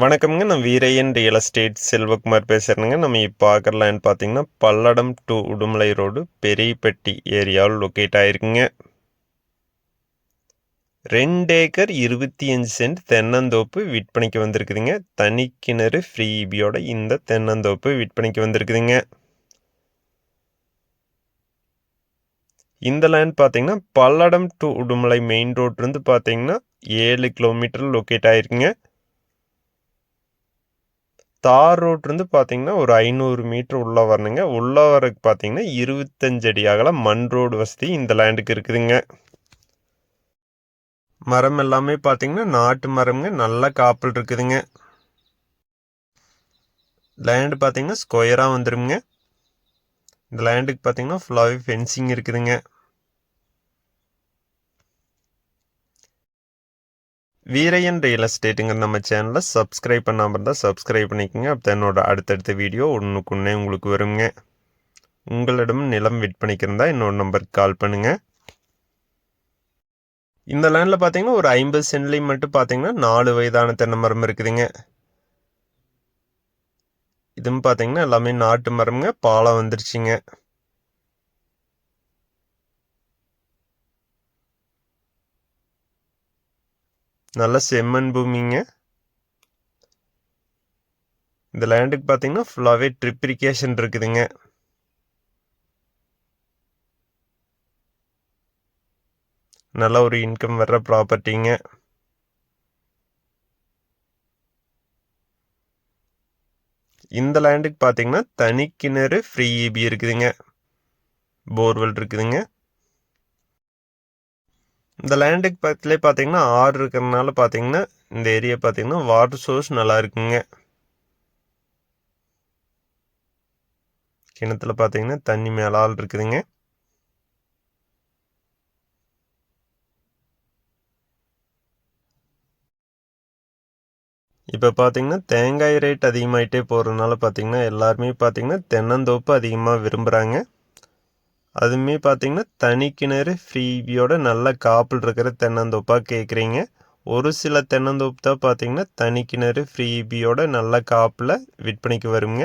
வணக்கம்ங்க. நான் Veeraiyan real estate Selvakumar பேசுகிறேங்க நம்ம இப்போ பார்க்குற லேண்ட் பார்த்தீங்கன்னா பல்லடம் டு உடுமலை ரோடு பெரியப்பட்டி ஏரியாவில் லொக்கேட் ஆயிருக்குங்க. ரெண்டு ஏக்கர் இருபத்தி அஞ்சு சென்ட் தென்னந்தோப்பு விற்பனைக்கு வந்திருக்குதுங்க. தனி கிணறு ஃப்ரீ இபியோட இந்த தென்னந்தோப்பு விற்பனைக்கு வந்திருக்குதுங்க. இந்த லேண்ட் பார்த்தீங்கன்னா பல்லடம் டு உடுமலை மெயின் ரோட்லேருந்து பார்த்தீங்கன்னா ஏழு கிலோமீட்டர் லொக்கேட் ஆயிருக்குங்க. தார் ரோட்லேருந்து பார்த்தீங்கன்னா ஒரு ஐநூறு மீட்டர் உள்ளே வரணுங்க. உள்ளே வரக்கு பார்த்தீங்கன்னா இருபத்தஞ்சு அடி அகல மண் ரோடு வசதி இந்த லேண்டுக்கு இருக்குதுங்க. மரம் எல்லாமே பார்த்தீங்கன்னா நாட்டு மரம்ங்க. நல்ல காப்பல் இருக்குதுங்க. லேண்டு பார்த்தீங்கன்னா ஸ்கொயராக வந்துருங்க இந்த லேண்டுக்கு பார்த்தீங்கன்னா ஃபுல்லாகவே ஃபென்சிங் இருக்குதுங்க. வீரையன் ரியல் எஸ்டேட்டுங்கிற நம்ம சேனலை சப்ஸ்கிரைப் பண்ணாமல் இருந்தால் சப்ஸ்கிரைப் பண்ணிக்கோங்க. அப்போ என்னோட அடுத்தடுத்த வீடியோ ஒன்றுக்குன்னே உங்களுக்கு வருங்க. உங்களிடம் நிலம் விற்பனைக்கு இருந்தால் என்னோட நம்பருக்கு கால் பண்ணுங்கள் இந்த லேண்டில் பார்த்தீங்கன்னா ஒரு ஐம்பது சென்ட்லேயும் மட்டும் பார்த்தீங்கன்னா நாலு வயதான தென்னை மரம் இருக்குதுங்க. இதுவும் பார்த்தீங்கன்னா எல்லாமே நாட்டு மரம்ங்க. பாலம் வந்துருச்சுங்க. நல்ல செம்மண் பூமிங்க. இந்த லேண்டுக்கு பார்த்தீங்கன்னா ஃபுல்லாகவே ட்ரிப்ரிகேஷன் இருக்குதுங்க. நல்ல ஒரு இன்கம் வர்ற ப்ராப்பர்ட்டிங்க இந்த லேண்டுக்கு பார்த்தீங்கன்னா தனி கிணறு ஃப்ரீ இபி இருக்குதுங்க. போர்வெல் இருக்குதுங்க. இந்த லேண்டுக்கு பக்கத்துலேயே பார்த்தீங்கன்னா ஆறு இருக்கிறதுனால பார்த்தீங்கன்னா இந்த ஏரியா பார்த்தீங்கன்னா வாட்டர் சோர்ஸ் நல்லா இருக்குங்க. கிணத்துல பார்த்தீங்கன்னா தண்ணி மேலால் இருக்குதுங்க. இப்போ பார்த்தீங்கன்னா தேங்காய் ரேட் அதிகமாகிட்டே போகிறதுனால பார்த்தீங்கன்னா எல்லாருமே பார்த்தீங்கன்னா தென்னந்தோப்பு அதிகமாக விரும்புகிறாங்க அதுவுமே பார்த்தீங்கன்னா தனி கிணறு ஃப்ரீவியோட நல்ல காப்பில் இருக்கிற தென்னந்தோப்பாக கேட்குறீங்க ஒரு சில தென்னந்தோப்பு தான் பார்த்தீங்கன்னா தனி கிணறு ஃப்ரீபியோட நல்ல காப்பில் விற்பனைக்கு வருங்க.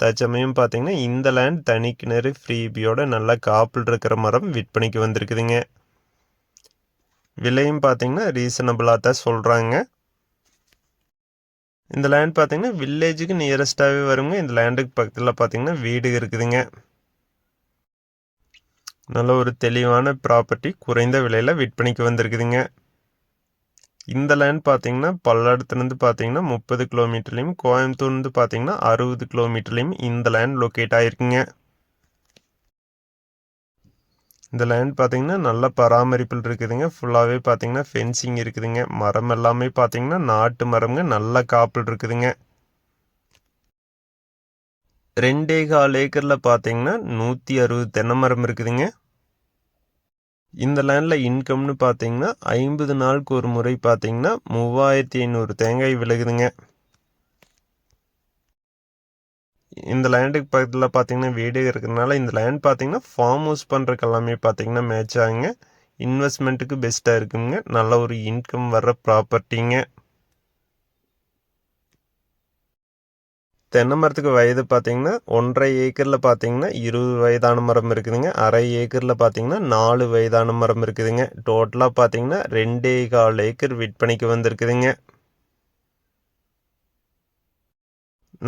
தற்சமயம் பார்த்தீங்கன்னா இந்த லேண்ட் தனி கிணறு ஃப்ரீபியோட நல்ல காப்பில் இருக்கிற மரம் விற்பனைக்கு வந்திருக்குதுங்க. விலையும் பார்த்தீங்கன்னா ரீசனபிளாக தான் சொல்கிறாங்க இந்த லேண்ட் பார்த்தீங்கன்னா வில்லேஜுக்கு நியரஸ்ட்டாகவே வருங்க. இந்த லேண்டுக்கு பக்கத்தில் பார்த்தீங்கன்னா வீடு இருக்குதுங்க. நல்ல ஒரு தெளிவான ப்ராப்பர்ட்டி குறைந்த விலையில் விற்பனைக்கு வந்திருக்குதுங்க. இந்த லேண்ட் பார்த்தீங்கன்னா பல்லடத்துலேருந்து பார்த்தீங்கன்னா முப்பது கிலோமீட்டர்லேயும் கோயம்புத்தூர்லேருந்து பார்த்தீங்கன்னா அறுபது கிலோமீட்டர்லேயும் இந்த லேண்ட் லொக்கேட் ஆகிருக்குங்க இந்த லேண்ட் பார்த்தீங்கன்னா நல்ல பராமரிப்பில் இருக்குதுங்க. ஃபுல்லாகவே பார்த்தீங்கன்னா ஃபென்சிங் இருக்குதுங்க. மரம் எல்லாமே பார்த்தீங்கன்னா நாட்டு மரம்ங்க. நல்ல காப்பில் இருக்குதுங்க. ரெண்டே கால் ஏக்கரில் பார்த்தீங்கன்னா நூற்றி அறுபது தென்னை மரம் இருக்குதுங்க. இந்த லேண்டில் இன்கம்னு பார்த்தீங்கன்னா ஐம்பது நாளுக்கு ஒரு முறை பார்த்தீங்கன்னா மூவாயிரத்தி ஐநூறு தேங்காய் விலகுதுங்க இந்த லேண்டுக்கு பக்கத்தில் பார்த்தீங்கன்னா வீடு இருக்கிறதுனால இந்த லேண்ட் பார்த்தீங்கன்னா ஃபார்ம் ஹவுஸ் பண்ணுறக்கு எல்லாமே பார்த்தீங்கன்னா மேட்ச் ஆகுங்க. இன்வெஸ்ட்மெண்ட்டுக்கு பெஸ்ட்டாக இருக்குங்க. நல்ல ஒரு இன்கம் வர்ற ப்ராப்பர்ட்டிங்க. தென்னை மரத்துக்கு வயது பார்த்தீங்கன்னா ஒன்றரை ஏக்கரில் பார்த்தீங்கன்னா இருபது வயதான மரம் இருக்குதுங்க. அரை ஏக்கரில் பார்த்தீங்கன்னா நாலு வயதான மரம் இருக்குதுங்க. டோட்டலாக பார்த்தீங்கன்னா ரெண்டே கால் ஏக்கர் விற்பனைக்கு வந்திருக்குதுங்க.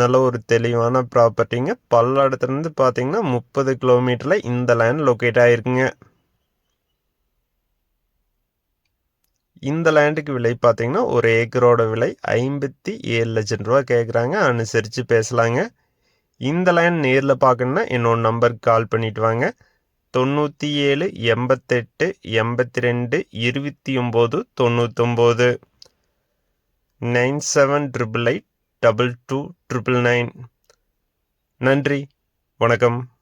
நல்ல ஒரு தெளிவான ப்ராப்பர்ட்டிங்க பல்லடத்துலேருந்து பார்த்தீங்கன்னா முப்பது கிலோமீட்டரில் இந்த லேண்ட் லொக்கேட் ஆகிருக்குங்க இந்த லேண்டுக்கு விலை பார்த்தீங்கன்னா ஒரு ஏக்கரோட விலை ஐம்பத்தி ஏழு லட்சம் ரூபா கேட்குறாங்க அனுசரித்து பேசலாங்க. இந்த லேண்ட் நேரில் பார்க்கணுன்னா என்னோட நம்பருக்கு கால் பண்ணிட்டு வாங்க. தொண்ணூற்றி ஏழு எண்பத்தெட்டு எண்பத்தி ரெண்டு இருபத்தி ஒம்பது தொண்ணூத்தொம்பது. Nine seven triple eight double two triple nine. நன்றி. வணக்கம்.